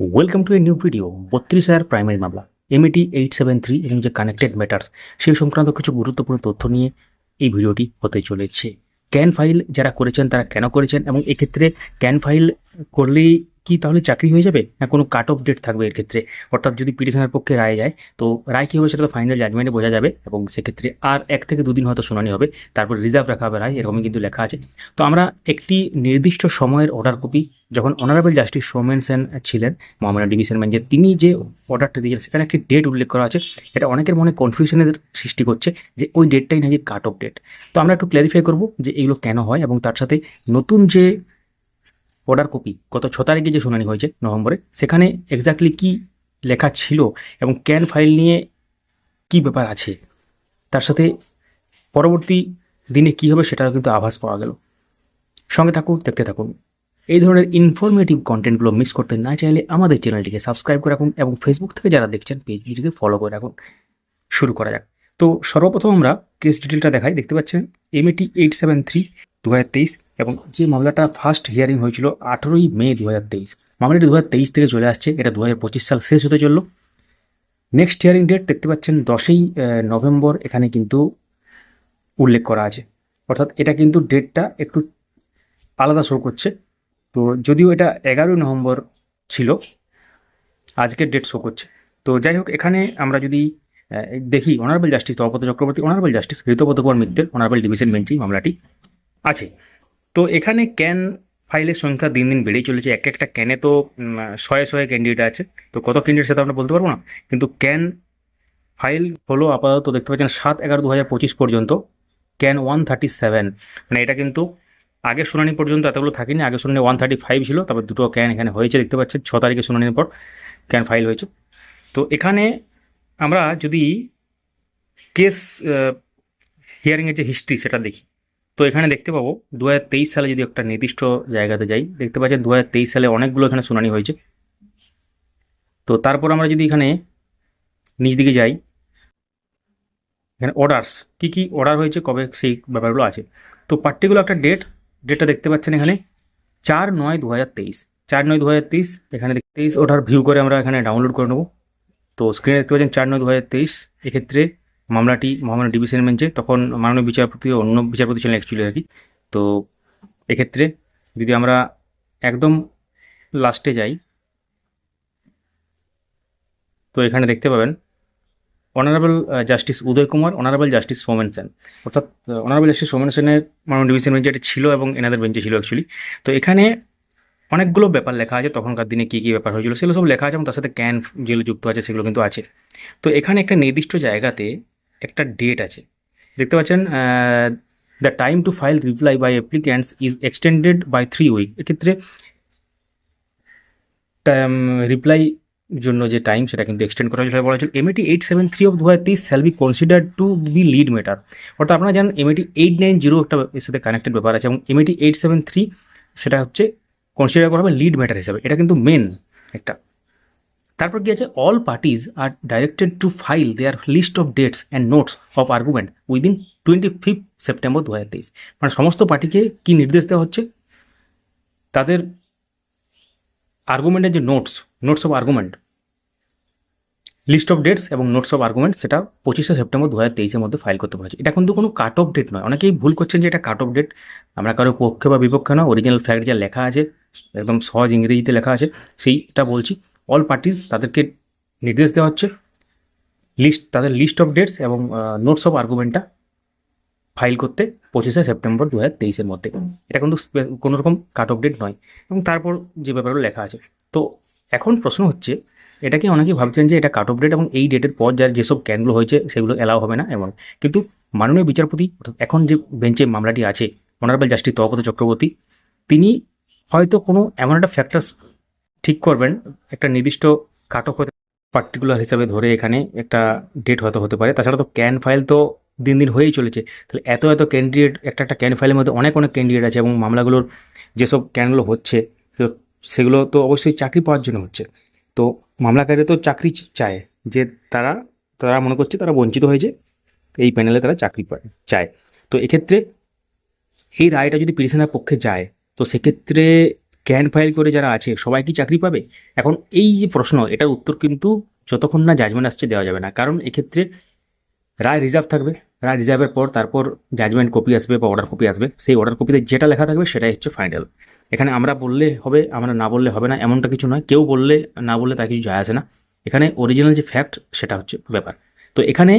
Welcome to a new video বত্রিশ হাজার primary মামলা এমএটি এইট সেভেন থ্রি এবং যে কানেক্টেড ম্যাটার্স সেই সংক্রান্ত কিছু গুরুত্বপূর্ণ তথ্য নিয়ে এই ভিডিওটি হতে চলেছে। ক্যান ফাইল যারা করেছেন, তারা কেন করেছেন এবং এক্ষেত্রে ক্যান ফাইল করলেই কি তাহলে চাকরি হয়ে যাবে না কোনো কাট অফ ডেট থাকবে এর ক্ষেত্রে? অর্থাৎ যদি পিটিশনের পক্ষে রায় যায়, তো রায় কী হবে সেটা তো ফাইনাল জাজমেন্টে বোঝা যাবে এবং সেক্ষেত্রে আর এক থেকে দুদিন হয়তো শুনানি হবে, তারপর রিজার্ভ রাখা হবে রায়, এরকমই কিন্তু লেখা আছে। তো আমরা একটি নির্দিষ্ট সময়ের অর্ডার কপি যখন অনারেবল জাস্টিস সৌমেন সেন ছিলেন মহামান্য ডিভিশন বেঞ্চে তিনি যে অর্ডারটা দিয়েছেন সেখানে একটি ডেট উল্লেখ করা আছে। এটা অনেকের মনে কনফিউশনের সৃষ্টি করছে যে ওই ডেটটাই নাকি কাট অফ ডেট তো আমরা একটু ক্ল্যারিফাই করব যে এগুলো কেন হয় এবং তার সাথে নতুন যে অর্ডার কপি গত ছ তারিখে যে শুনানি হয়েছে নভেম্বরে, সেখানে এক্স্যাক্টলি কি লেখা ছিল এবং ক্যান ফাইল নিয়ে কি ব্যাপার আছে, তার সাথে পরবর্তী দিনে কি হবে সেটাও কিন্তু আভাস পাওয়া গেল। সঙ্গে থাকুন, দেখতে থাকুন। এই ধরনের ইনফরমেটিভ কন্টেন্টগুলো মিস করতে না চাইলে আমাদের চ্যানেলটিকে সাবস্ক্রাইব করে রাখুন এবং ফেসবুক থেকে যারা দেখছেন পেজটিকে ফলো করে রাখুন। শুরু করা যাক। তো সর্বপ্রথম আমরা কেস ডিটেলটা দেখাই। দেখতে পাচ্ছেন এমএটি এইট সেভেন থ্রি দু হাজার তেইশ এবং যে মামলাটা ফার্স্ট হিয়ারিং হয়েছিল আঠেরোই মে দু হাজার তেইশ। মামলাটি দু হাজার তেইশ থেকে চলে আসছে, এটা দু হাজার পঁচিশ সাল শেষ হতে চলল। নেক্সট হিয়ারিং ডেট দেখতে পাচ্ছেন, দশই নভেম্বর, এখানে কিন্তু উল্লেখ করা আছে। অর্থাৎ এটা কিন্তু ডেটটা একটু আলাদা শো করছে। তো যদিও এটা এগারোই নভেম্বর ছিল আজকের ডেট শো করছে। তো যাই হোক, এখানে আমরা যদি দেখি honourable justice Tapat Chakraborty honourable justice Ritapat Kumar মিত্রের অনারেবল ডিভিশন বেঞ্চেই মামলাটি আছে। তো এখানে ক্যান ফাইলের সংখ্যা দিন দিন বেড়েই চলেছে, এক একটা ক্যানে তো শয়ে শয়ে ক্যান্ডিডেট আছে। তো কত ক্যান্ডিডেট সেটা আমরা বলতে পারব না? কিন্তু ক্যান ফাইল হলো আপাতত দেখতে পাচ্ছেন সাত এগারো দু হাজার পঁচিশ পর্যন্ত ক্যান ওয়ান থার্টি সেভেন মানে এটা কিন্তু আগের শুনানি পর্যন্ত এতগুলো থাকেনি আগের শুনানি ওয়ান থার্টি ফাইভ ছিল, তারপর দুটো ক্যান এখানে হয়েছে, দেখতে পাচ্ছেন, ছ তারিখে শুনানির পর ক্যান ফাইল হয়েছে। তো এখানে আমরা যদি কেস হিয়ারিংয়ের যে হিস্ট্রি সেটা দেখি, তো এখানে দেখতে পাবো দু হাজার তেইশ সালে যদি একটা নির্দিষ্ট জায়গাতে যাই, দেখতে পাচ্ছেন দু হাজার তেইশ সালে অনেকগুলো এখানে শুনানি হয়েছে। তো তারপর আমরা যদি এখানে নিচ দিকে যাই, এখানে অর্ডারস কী কী অর্ডার হয়েছে, কবে সেই ব্যাপারগুলো আছে। তো পার্টিকুলার একটা ডেট ডেটটা দেখতে পাচ্ছেন এখানে। চার নয় দু হাজার তেইশ। চার নয় দু হাজার তেইশ, এখানে তেইশ ওটার ভিউ করে আমরা এখানে ডাউনলোড করে নেব। তো স্ক্রিনে দেখতে পাচ্ছেন চার নয় দু হাজার তেইশ, এক্ষেত্রে মামলাটি মহামান্য ডিভিশন বেঞ্চে তখন মাননীয় বিচারপতি অন্য বিচারপতি ছিলেন অ্যাকচুয়ালি আর কি। তো এক্ষেত্রে যদি আমরা একদম লাস্টে যাই, তো এখানে দেখতে পাবেন honourable justice Uday Kumar honourable justice Somen Sen অর্থাৎ অনারেবল জাস্টিস সোমেন সেনের মাননীয় ডিভিশন বেঞ্চে এটি ছিল এবং এনাদের বেঞ্চে ছিল অ্যাকচুয়ালি তো এখানে অনেকগুলো ব্যাপার লেখা আছে, তখনকার দিনে কী কী ব্যাপার হয়েছিল, সেগুলো সব লেখা আছে এবং তার সাথে ক্যান যেগুলো যুক্ত আছে, সেগুলো কিন্তু আছে। তো এখানে একটা নির্দিষ্ট জায়গাতে একটা ডেট আছে। দেখতে পাচ্ছেন the time to file reply by applicants is extended by three week এক্ষেত্রে রিপ্লাই জন্য যে টাইম সেটা কিন্তু এক্সটেন্ড করা হয়েছিল। বলা হয়েছিল MAT eight seven three of দু হাজার তেইশ shall be consider to be lead matter অর্থাৎ আপনারা জানেন এমএটি এইট নাইন জিরো একটা এর সাথে কানেক্টেড ব্যাপার আছে এবং এমএটি এইট সেভেন থ্রি সেটা হচ্ছে কনসিডার করা হবে লিড ম্যাটার হিসাবে। এটা কিন্তু মেন একটা। তারপর কি আছে? All parties are directed to file their list of dates and notes of argument within twenty fifth September দু হাজার তেইশ। মানে সমস্ত পার্টিকে কি নির্দেশ দেওয়া হচ্ছে? তাদের আর্গুমেন্টের যে notes notes of argument list of dates এবং নোটস অফ আর্গুমেন্ট সেটা পঁচিশে সেপ্টেম্বর দু হাজার তেইশের মধ্যে ফাইল করতে পারছে এটা কিন্তু কোনো কাট অফ ডেট নয়। অনেকেই ভুল করছেন যে এটা কাট অফ ডেট আমরা কারও পক্ষে বা বিপক্ষে নয়। অরিজিনাল ফ্যাক্ট যা লেখা আছে, একদম সহজ ইংরেজিতে লেখা আছে, সেইটা বলছি। অল পার্টিজ তাদেরকে নির্দেশ দেওয়া হচ্ছে। লিস্ট তাদের লিস্ট অফ ডেটস এবং নোটস অফ আর্গুমেন্টটা ফাইল করতে পঁচিশে সেপ্টেম্বর দু হাজার তেইশের মধ্যে। এটা কিন্তু কোনো রকম কাট অফ ডেট নয়। এবং তারপর যে ব্যাপারগুলো লেখা আছে। তো এখন প্রশ্ন হচ্ছে এটাকে অনেকেই ভাবছেন যে এটা কাট অফ ডেট এবং এই ডেটের পর যার যেসব ক্যানগুলো হয়েছে সেগুলো এলাও হবে না? এবং কিন্তু মাননীয় বিচারপতি অর্থাৎ এখন যে বেঞ্চে মামলাটি আছে অনারেবল জাস্টিস তপত চক্রবর্তী তিনি হয়তো কোনো এমন একটা ফ্যাক্টার্স ঠিক করবেন একটা নির্দিষ্ট কাট অফ পার্টিকুলার হিসাবে ধরে এখানে একটা ডেট হয়তো হতে পারে। তাছাড়া তো ক্যান ফাইল তো দিন দিন হয়েই চলেছে। তাহলে এত এত ক্যান্ডিডেট একটা একটা ক্যান ফাইলের মধ্যে অনেক অনেক ক্যান্ডিডেট আছে এবং মামলাগুলোর যেসব ক্যানগুলো হচ্ছে সেগুলো- তো অবশ্যই চাকরি পাওয়ার জন্য হচ্ছে। তো মামলাকারীরা তো চাকরি চায় যে তারা তারা মনে করছে তারা বঞ্চিত হয়েছে, এই প্যানেলে তারা চাকরি চায়। তো এক্ষেত্রে এই রায়টা যদি পিটিশনের পক্ষে যায়, তো সেক্ষেত্রে ক্যান ফাইল করে যারা আছে, সবাই কি চাকরি পাবে? এখন এই যে প্রশ্ন, এটার উত্তর কিন্তু যতক্ষণ না জাজমেন্ট আসছে দেওয়া যাবে না। কারণ এক্ষেত্রে রায় রিজার্ভ থাকবে। রায় রিজার্ভের পর তারপর জাজমেন্ট কপি আসবে বা অর্ডার কপি আসবে, সেই অর্ডার কপিতে যেটা লেখা থাকবে সেটাই হচ্ছে ফাইনাল এখানে আমরা বললে হবে, আমরা না বললে হবে না, এমনটা কিছু নয়। কেউ বললে, না বললে তার কিছু যায় আসে না। এখানে অরিজিনাল যে ফ্যাক্ট সেটা হচ্ছে ব্যাপার। তো এখানে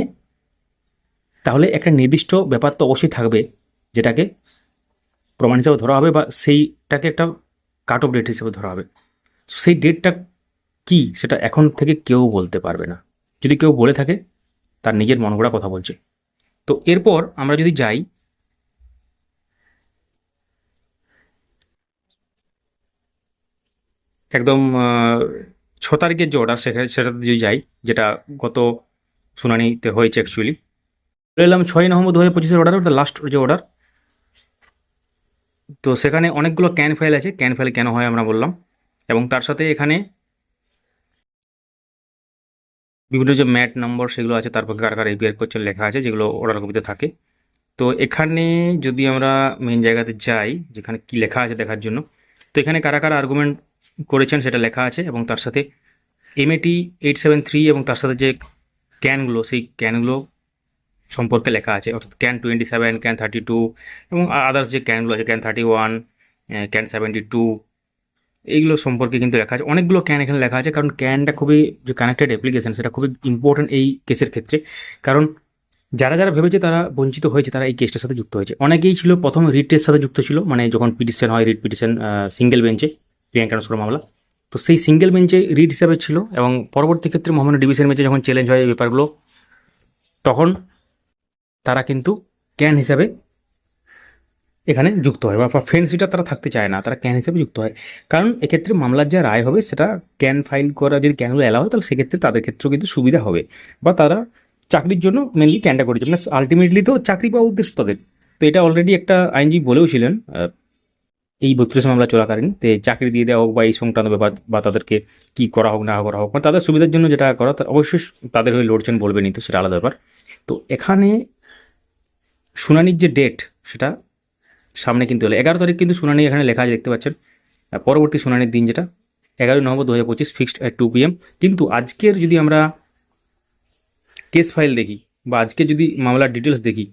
তাহলে একটা নির্দিষ্ট ব্যাপার তো অবশ্যই থাকবে, যেটাকে প্রমাণ হিসাবে ধরা হবে বা সেইটাকে একটা কাট অফ ডেট হিসেবে ধরা হবে। সেই ডেটটা কি, সেটা এখন থেকে কেউ বলতে পারবে না। যদি কেউ বলে থাকে, তার নিজের মন গড়া কথা বলছে। তো এরপর আমরা যদি যাই, একদম ছ তারিখের যে অর্ডার সেখানে সেটাতে যদি যাই, যেটা গত শুনানিতে হয়েছে অ্যাকচুয়ালি এলাম ছয় নভেম্বর দু হাজার পঁচিশের অর্ডার ওটা লাস্ট যে অর্ডার তো সেখানে অনেকগুলো ক্যান ফাইল আছে। ক্যান ফাইল কেন হয় আমরা বললাম। এবং তার সাথে এখানে বিভিন্ন যে ম্যাট নম্বর সেগুলো আছে তারপর কার কার এপিআর করছেন লেখা আছে, যেগুলো অর্ডার কপিতে থাকে। তো এখানে যদি আমরা মেন জায়গাতে যাই, যেখানে কি লেখা আছে দেখার জন্য, তো এখানে কারা কারা আর্গুমেন্ট করেছেন সেটা লেখা আছে এবং তার সাথে এমএটি এইট সেভেন থ্রি এবং তার সাথে যে ক্যানগুলো সেই ক্যানগুলো সম্পর্কে লেখা আছে। অর্থাৎ CAN twenty seven CAN thirty two এবং আদার্স যে ক্যানগুলো আছে CAN thirty one CAN seventy two এইগুলো সম্পর্কে কিন্তু লেখা আছে। অনেকগুলো ক্যান এখানে লেখা আছে, কারণ ক্যানটা খুবই যে কানেক্টেড অ্যাপ্লিকেশন সেটা খুবই ইম্পর্টেন্ট এই কেসের ক্ষেত্রে। কারণ যারা যারা ভেবেছে তারা বঞ্চিত হয়েছে, তারা এই কেসটার সাথে যুক্ত হয়েছে। অনেকেই ছিল প্রথম রিটের সাথে যুক্ত ছিল মানে যখন পিটিশন হয় রিট পিটিশন সিঙ্গেল বেঞ্চে প্রিয়াঙ্কা নস্কর মামলা। তো সেই সিঙ্গেল বেঞ্চে রিট হিসাবে ছিল এবং পরবর্তী ক্ষেত্রে মোহাম্মদ ডিভিশন বেঞ্চে যখন চ্যালেঞ্জ হয় এই ব্যাপারগুলো, তখন তারা কিন্তু ক্যান হিসাবে এখানে যুক্ত হয় বা ফ্রেন্ডসিটা তারা থাকতে চায় না, তারা ক্যান হিসেবে যুক্ত হয়। কারণ এক্ষেত্রে মামলার যা রায় হবে সেটা ক্যান ফাইল করা, যদি ক্যানগুলো এলাও হয় তাহলে সেক্ষেত্রে তাদের ক্ষেত্রেও কিন্তু সুবিধা হবে বা তারা চাকরির জন্য মেনলি ক্যানটা করেছে। মানে আলটিমেটলি তো চাকরি পাওয়া উদ্দেশ্য তাদের। তো এটা অলরেডি একটা আইনজীবী বলেও ছিলেন এই বত্রিশ মামলা চলাকালীন তে চাকরি দিয়ে দেওয়া হোক বা এই সংক্রান্ত ব্যাপার বা তাদেরকে কি করা হোক না করা হোক, বা তাদের সুবিধার জন্য যেটা করা অবশ্যই তাদের হয়ে লড়ছেন বলবেনই তো, সেটা আলাদা ব্যাপার। তো এখানে শুনানির যে ডেট সেটা সামনে কিন্তু এলো। এগারো তারিখ কিন্তু শুনানি এখানে লেখা আছে, দেখতে পাচ্ছেন। পরবর্তী শুনানির দিন যেটা এগারোই নভেম্বর দু হাজার পঁচিশ ফিক্সড অ্যাট টু পিএম কিন্তু আজকের যদি আমরা কেস ফাইল দেখি বা আজকে যদি মামলার ডিটেলস দেখি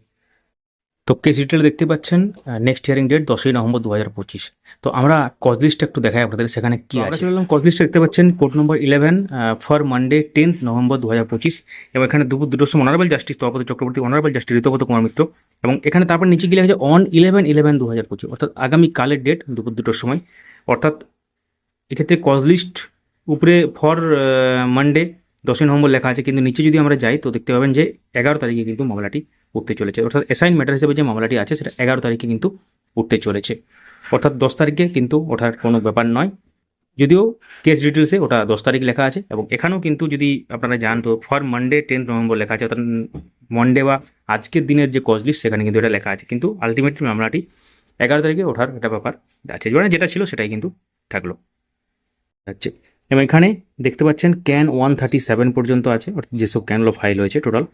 তো কেস ডিটেল দেখতে পাচ্ছেন নেক্সট হিয়ারিং ডেট দশই নভেম্বর দু হাজার পঁচিশ। তো আমরা কজ লিস্টটা একটু দেখাই আপনাদের সেখানে কি আছে। চললাম কজ লিস্টটা দেখতে পাচ্ছেন court number eleven for Monday tenth November দু হাজার পঁচিশ। এবং এখানে দুপুর দুটোর সময় অনারেবল জাস্টিস তপত চক্রবর্তী অনারেবল জাস্টিস ঋতপত কুমার মিত্র। এবং এখানে তারপর নিচে গিয়ে আছে অন ইলেভেন ইলেভেন দু হাজার পঁচিশ। অর্থাৎ আগামী কালের ডেট দুপুর দুটোর সময়। অর্থাৎ এক্ষেত্রে কজ লিস্ট উপরে ফর মানডে দশই নভেম্বর লেখা আছে কিন্তু নিচে যদি আমরা যাই তো দেখতে পাবেন যে এগারো তারিখে কিন্তু মামলাটি উঠতে চলেছে। অর্থাৎ অ্যাসাইন ম্যাটার হিসেবে যে মামলাটি আছে, সেটা এগারো তারিখে কিন্তু উঠতে চলেছে। অর্থাৎ দশ তারিখে কিন্তু ওঠার কোনো ব্যাপার নয়। যদিও কেস ডিটেলসে ওটা দশ তারিখ লেখা আছে এবং এখানেও কিন্তু যদি আপনারা যান তো ফর মানডে টেন্থ নভেম্বর লেখা আছে, অর্থাৎ মন্ডে বা আজকের দিনের যে কজ লিস্ট সেখানে কিন্তু এটা লেখা আছে। কিন্তু আলটিমেটলি মামলাটি এগারো তারিখে ওঠার একটা ব্যাপার আছে। মানে যেটা ছিল, সেটাই কিন্তু থাকল। হচ্ছে এবং এখানে দেখতে পাচ্ছেন ক্যান ওয়ান থার্টি সেভেন পর্যন্ত আছে, অর্থাৎ যেসব ক্যানগুলো ফাইল হয়েছে টোটাল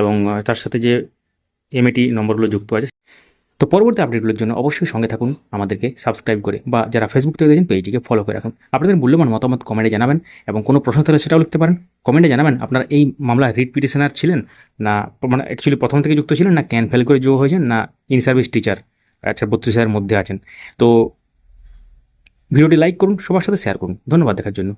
এবং তার সাথে যে এমএটি নম্বরগুলো যুক্ত আছে। তো পরবর্তী আপডেটগুলোর জন্য অবশ্যই সঙ্গে থাকুন, আমাদেরকে সাবস্ক্রাইব করে বা যারা ফেসবুক থেকে দেখেন পেজটিকে ফলো করে রাখুন। আপনাদের মূল্যবান মতামত কমেন্টে জানাবেন এবং কোনো প্রশ্ন থাকলে সেটাও লিখতে পারেন। কমেন্টে জানাবেন, আপনারা এই মামলা রিট পিটিশনার ছিলেন না মানে অ্যাকচুয়ালি প্রথম থেকে যুক্ত ছিলেন না ক্যান ফেল করে যোগ হয়েছেন না ইন সার্ভিস টিচার আচ্ছা বত্রিশ হাজারের মধ্যে আছেন। তো ভিডিওটি লাইক করুন, সবার সাথে শেয়ার করুন। ধন্যবাদ দেখার জন্য।